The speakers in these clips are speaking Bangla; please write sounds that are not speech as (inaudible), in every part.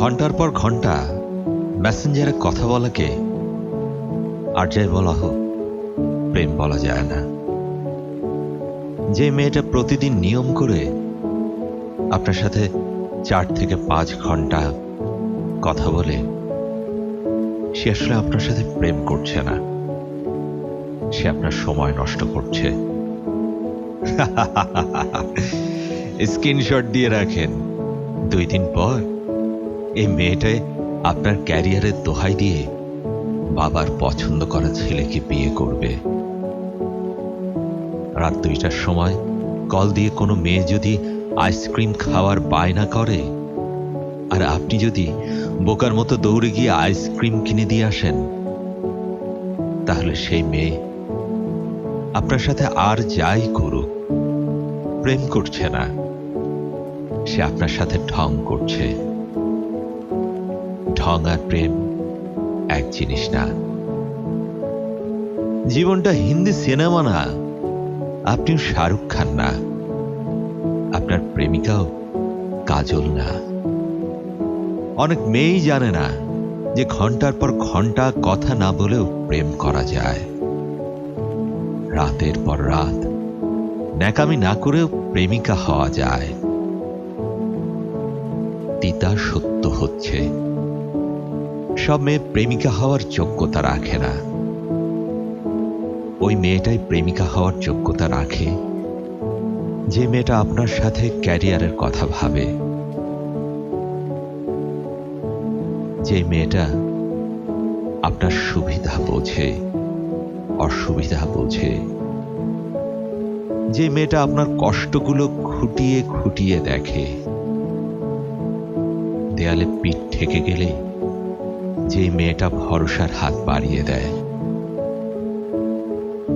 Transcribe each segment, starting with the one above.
ঘণ্টার পর ঘণ্টা মেসেঞ্জারে কথা বলাকে আর যাই বলা হোক, প্রেম বলা যায় না। যে মেয়েটা প্রতিদিন নিয়ম করে আপনার সাথে চার থেকে পাঁচ ঘণ্টা কথা বলে, সে আসলে আপনার সাথে প্রেম করছে না। সে আপনার সময় নষ্ট করছে। (laughs) স্ক্রিনশট দিয়ে রাখেন। দুই দিন পর এই মেয়েটায় আপনার ক্যারিয়ারের দোহাই দিয়ে বাবার পছন্দ করা ছেলেকে বিয়ে করবে। রাত দুইটার সময় কল দিয়ে কোনো মেয়ে যদি আইসক্রিম খাওয়ার বায়না করে, আর আপনি যদি বোকার মতো দৌড়ে গিয়ে আইসক্রিম কিনে দিয়ে আসেন, তাহলে সেই মেয়ে আপনার সাথে আর যাই করুক, প্রেম করছে না, সে আপনার সাথে ঢং করছে। ঢং আর প্রেম এক জিনিস না। জীবনটা হিন্দি সিনেমা না, আপনিও শাহরুখ খান না। আপনার প্রেমিকাও কাজল না। অনেক মেয়েই জানে না যে ঘণ্টার পর ঘণ্টা কথা না বলেও প্রেম করা যায়। রাতের পর রাত ন্যাকামি না করেও প্রেমিকা হওয়া যায়। তিতা সত্য হচ্ছে সব মেয়ে প্রেমিকা হওয়ার যোগ্যতা রাখে না। ওই মেয়েটাই প্রেমিকা হওয়ার যোগ্যতা রাখে। যে মেয়েটা আপনার সাথে ক্যারিয়ারের কথা ভাবে। যে মেয়েটা আপনার সুবিধা বোঝে, অসুবিধা বোঝে। যে মেয়েটা আপনার কষ্টগুলো খুঁটিয়ে খুঁটিয়ে দেখে। দেয়ালে পিঠ ঠেকে গেলে যে মেয়েটা ভরসার হাত বাড়িয়ে দেয়,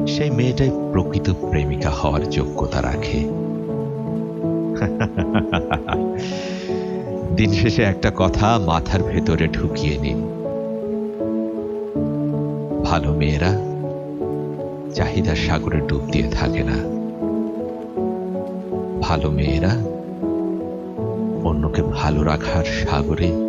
সেই মেয়েটাই প্রকৃত প্রেমিকা হওয়ার যোগ্যতা রাখে। (laughs) দিন শেষে একটা কথা মাথার ভেতরে ঢুকিয়ে নিন। ভালো মেয়েরা চাহিদার সাগরে ডুব দিয়ে থাকে না। ভালো মেয়েরা অন্যকে ভালো রাখার সাগরে